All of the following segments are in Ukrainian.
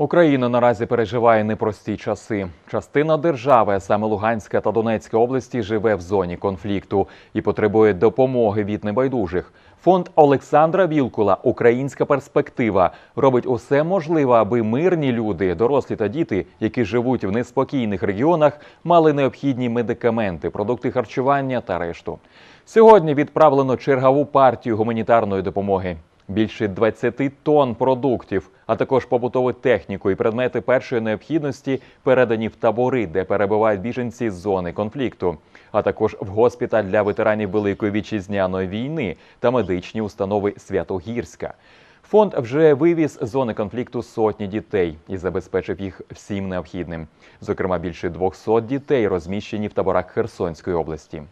Україна наразі переживає непрості часи. Частина держави, саме Луганська та Донецька області, живе в зоні конфлікту і потребує допомоги від небайдужих. Фонд Олександра Вілкула Українська перспектива робить усе можливе, аби мирні люди, дорослі та діти, які живуть в неспокійних регіонах, мали необхідні медикаменти, продукти харчування та решту. Сьогодні відправлено чергову партію гуманітарної допомоги. Більше 20 тонн продуктів, а також побутову техніку і предмети першої необхідності передані в табори, де перебувають біженці з зони конфлікту, а також в госпіталь для ветеранів Великої вітчизняної війни та медичні установи Святогірська. Фонд вже вивіз з зони конфлікту сотні дітей і забезпечив їх всім необхідним. Зокрема, більше 200 дітей розміщені в таборах Херсонської області.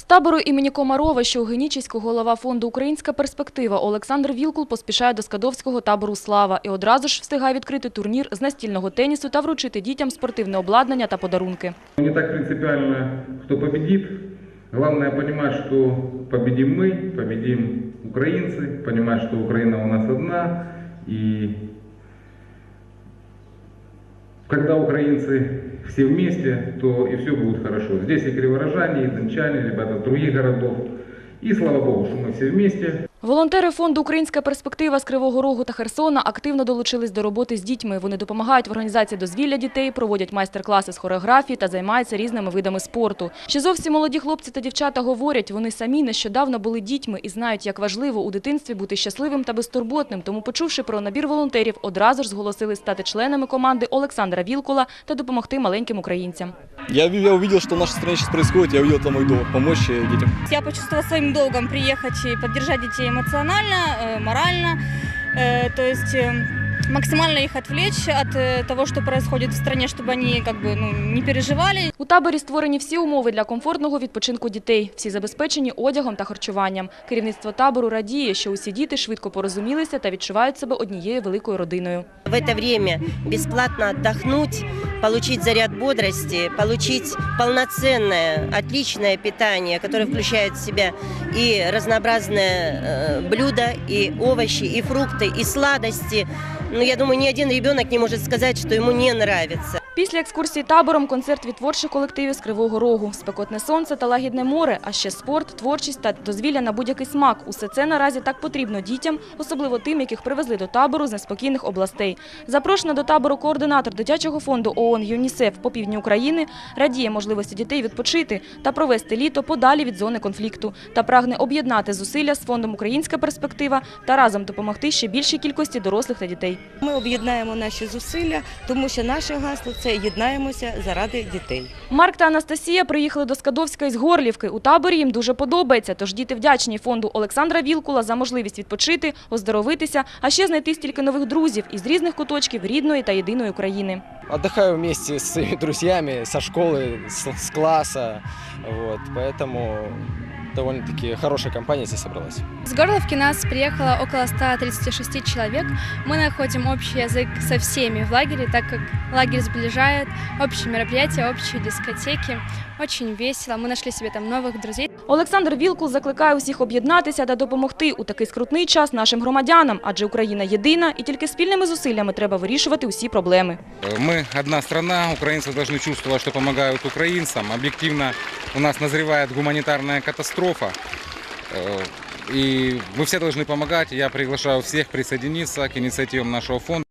З табору імені Комарова, що у Генічеську, голова фонду «Українська перспектива» Олександр Вілкул поспішає до Скадовського табору «Слава» і одразу ж встигає відкрити турнір з настільного тенісу та вручити дітям спортивне обладнання та подарунки. Не так принципиально, кто победит. Главное понимать, что победим мы, победим украинцы, понимать, что Украина у нас одна. И когда украинцы все вместе, то и все будет хорошо. Здесь и криворожане, и дончане, ребята других городов. И слава Богу, что мы все вместе. Волонтери фонду «Українська перспектива» з Кривого Рогу та Херсона активно долучились до роботи з дітьми. Вони допомагають в організації дозвілля дітей, проводять майстер-класи з хореографії та займаються різними видами спорту. Ще зовсім молоді хлопці та дівчата говорять, вони самі нещодавно були дітьми і знають, як важливо у дитинстві бути щасливим та безтурботним. Тому, почувши про набір волонтерів, одразу ж зголосились стати членами команди Олександра Вілкула та допомогти маленьким українцям. Я, я увидел, что в нашей стране сейчас происходит, я увидел там мой долг, помочь детям. Я почувствовала своим долгом приехать и поддержать детей эмоционально, э, морально, э, то есть э, максимально их отвлечь от э, того, что происходит в стране, чтобы они как бы ну, не переживали. У таборі створені всі умови для комфортного відпочинку дітей. Всі забезпечені одягом та харчуванням. Керівництво табору радіє, що усі діти швидко порозумілися та відчувають себе однією великою родиною. в это время бесплатно отдохнуть, получить заряд бодрости, получить полноценное, отличное питание, которое включает в себя и разнообразные э, блюда, и овощи, и фрукты, и сладости. Ну, я думаю, ни один ребенок не может сказать, что ему не нравится. Після екскурсії табором концерт від творчих колективів з Кривого Рогу, спекотне сонце та лагідне море, а ще спорт, творчість та дозвілля на будь-який смак. Усе це наразі так потрібно дітям, особливо тим, яких привезли до табору з неспокійних областей. Запрошена до табору координатор дитячого фонду ООН ЮНІСЕФ по півдні України радіє можливості дітей відпочити та провести літо подалі від зони конфлікту та прагне об'єднати зусилля з фондом Українська перспектива та разом допомогти ще більшій кількості дорослих та дітей. Ми об'єднаємо наші зусилля, тому що наше гасло це єднаємося заради дітей. Марк та Анастасія приїхали до Скадовська із Горлівки. У таборі їм дуже подобається, тож діти вдячні фонду Олександра Вілкула за можливість відпочити, оздоровитися, а ще знайти стільки нових друзів із різних куточків рідної та єдиної України. Отдыхаю вместе с своими друзьями, со школы, с, с класса, вот, поэтому довольно-таки хорошая компания здесь собралась. С Горловки нас приехало около 136 человек. Мы находим общий язык со всеми в лагере, так как лагерь сближает, общие мероприятия, общие дискотеки. Очень весело. Мы нашли себе там новых друзей. Олександр Вілкул закликає усіх об'єднатися та допомогти у такий скрутний час нашим громадянам, адже Україна єдина і тільки спільними зусиллями треба вирішувати усі проблеми. Мы одна страна, украинцы должны чувствовать, что помогают украинцам. Объективно у нас назревает гуманитарная катастрофа. Э, И мы все должны помогать. Я приглашаю всех присоединиться к инициативам нашего фонда.